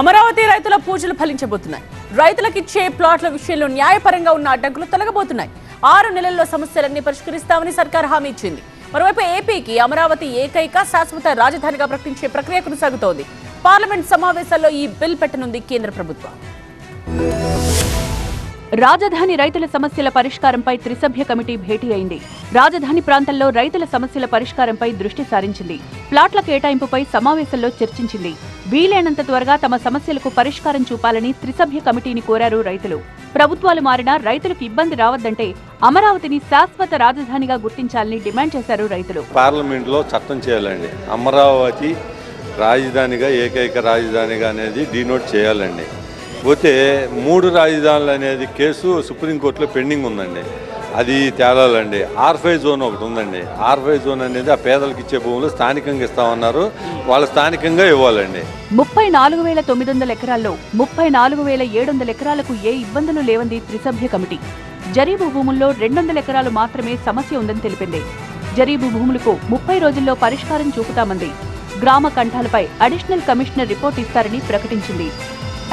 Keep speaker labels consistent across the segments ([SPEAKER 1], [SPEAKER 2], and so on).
[SPEAKER 1] అమరావతి రైతుల పూజలు ఫలించబోతున్నాయి. రైతులకు ఇచ్చే ప్లాట్ల విషయంలో న్యాయపరంగా ఉన్న అడ్డంకులు తొలగబోతున్నాయి. ఆరు నెలల్లో సమస్యలన్నీ పరిష్కరిస్తామని సర్కార్ హామీ ఇచ్చింది. మరోవైపు ఏపీకి అమరావతి ఏకైక శాశ్వత రాజధానిగా ప్రకటించే ప్రక్రియ కొనసాగుతోంది. పార్లమెంట్ సమావేశాల్లో ఈ బిల్ పెట్టనుంది కేంద్ర ప్రభుత్వం.
[SPEAKER 2] రాజధాని రైతుల సమస్యల పరిష్కారంపై త్రిసభ్య కమిటీ భేటీ అయింది. రాజధాని ప్రాంతంలో రైతుల సమస్యల పరిష్కారంపై దృష్టి సారించింది. ప్లాట్ల కేటాయింపుపై సమావేశంలో చర్చించింది. వీలైనంత త్వరగా తమ సమస్యలకు పరిష్కారం చూపాలని త్రిసభ్య కమిటీని కోరారు రైతులు. ప్రభుత్వాలు మారినా రైతులకు ఇబ్బంది రావద్దంటే అమరావతిని శాశ్వత రాజధానిగా గుర్తించాలని డిమాండ్ చేశారు రైతులు.
[SPEAKER 3] పార్లమెంట్లో చట్టం చేయాలండి. అమరావతి రాజధానిగా ఏకైక రాజధానిగా అనేది డినోట్ చేయాలండి. పోతే మూడు రాజధానులు అనేది కేసు సుప్రీంకోర్టులో పెండింగ్ ఉందండి. అది తేలాలండి. ఆర్ఫై జోన్ ఒకటి ఉందండి. ఆర్ఫై జోన్ అనేది ఆ పేదలకు ఇచ్చే భూములు స్థానికంగా ఇస్తామన్నారు. వాళ్ళు స్థానికంగా ఇవ్వాలండి.
[SPEAKER 2] ముప్పై నాలుగు వేల తొమ్మిది వందల ఎకరాల్లో ముప్పై నాలుగు వేల ఏడు వందల ఎకరాలకు ఏ ఇబ్బందులు లేవంది త్రిసభ్య కమిటీ. జరీబు భూముల్లో రెండు వందల ఎకరాలు మాత్రమే సమస్య ఉందని తెలిపింది. జరీబు భూములకు ముప్పై రోజుల్లో పరిష్కారం చూపుతామంది. గ్రామ కంఠాలపై అడిషనల్ కమిషనర్ రిపోర్ట్ ఇస్తారని ప్రకటించింది.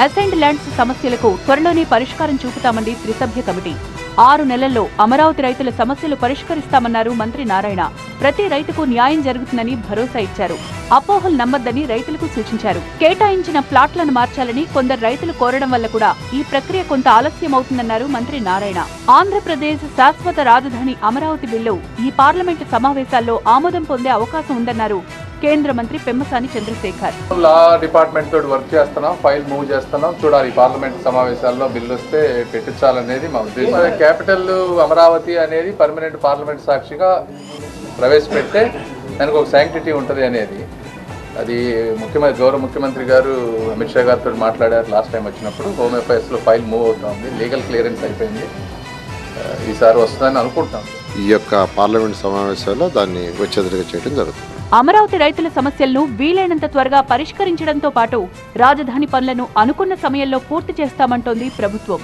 [SPEAKER 2] అసైన్డ్ ల్యాండ్స్ సమస్యలకు త్వరలోనే పరిష్కారం చూపుతామంది త్రిసభ్య కమిటీ. ఆరు నెలల్లో అమరావతి రైతుల సమస్యలు పరిష్కరిస్తామన్నారు మంత్రి నారాయణ. ప్రతి రైతుకు న్యాయం జరుగుతుందని భరోసా ఇచ్చారు. అపోహలు నమ్మద్దని రైతులకు సూచించారు. కేటాయించిన ప్లాట్లను మార్చాలని కొందరు రైతులు కోరడం వల్ల కూడా ఈ ప్రక్రియ కొంత ఆలస్యం అవుతుందన్నారు మంత్రి నారాయణ. ఆంధ్రప్రదేశ్ శాశ్వత రాజధాని అమరావతి బిల్లు ఈ పార్లమెంటు సమావేశాల్లో ఆమోదం పొందే అవకాశం ఉందన్నారు కేంద్ర మంత్రి పెమ్మసాని చంద్రశేఖర్.
[SPEAKER 4] లా డిపార్ట్మెంట్ తోటి వర్క్ చేస్తున్నాం ఫైల్ మూవ్ చేస్తున్నాం. చూడాలి పార్లమెంట్ సమావేశాల్లో బిల్లు వస్తే పెట్టించాలనేది మా ఉద్దేశం. క్యాపిటల్ అమరావతి అనేది పర్మనెంట్ పార్లమెంట్ సాక్షిగా ప్రవేశపెడితే దానికి ఒక శాంక్టిటీ ఉంటుంది అనేది. అది ముఖ్యమంత్రి గౌరవ ముఖ్యమంత్రి గారు అమిత్ షా గారితో మాట్లాడారు లాస్ట్ టైం వచ్చినప్పుడు. హోమ్ అఫైర్స్లో ఫైల్ మూవ్ అవుతుంది. లీగల్ క్లియరెన్స్ అయిపోయింది. ఈసారి వస్తుందని అనుకుంటున్నాం.
[SPEAKER 5] ఈ యొక్క పార్లమెంట్ సమావేశాల్లో దాన్ని వచ్చేదిగా చేయడం జరుగుతుంది.
[SPEAKER 2] అమరావతి రైతుల సమస్యలను వీలైనంత త్వరగా పరిష్కరించడంతో పాటు రాజధాని పనులను అనుకున్న సమయంలో పూర్తి చేస్తామంటోంది ప్రభుత్వం.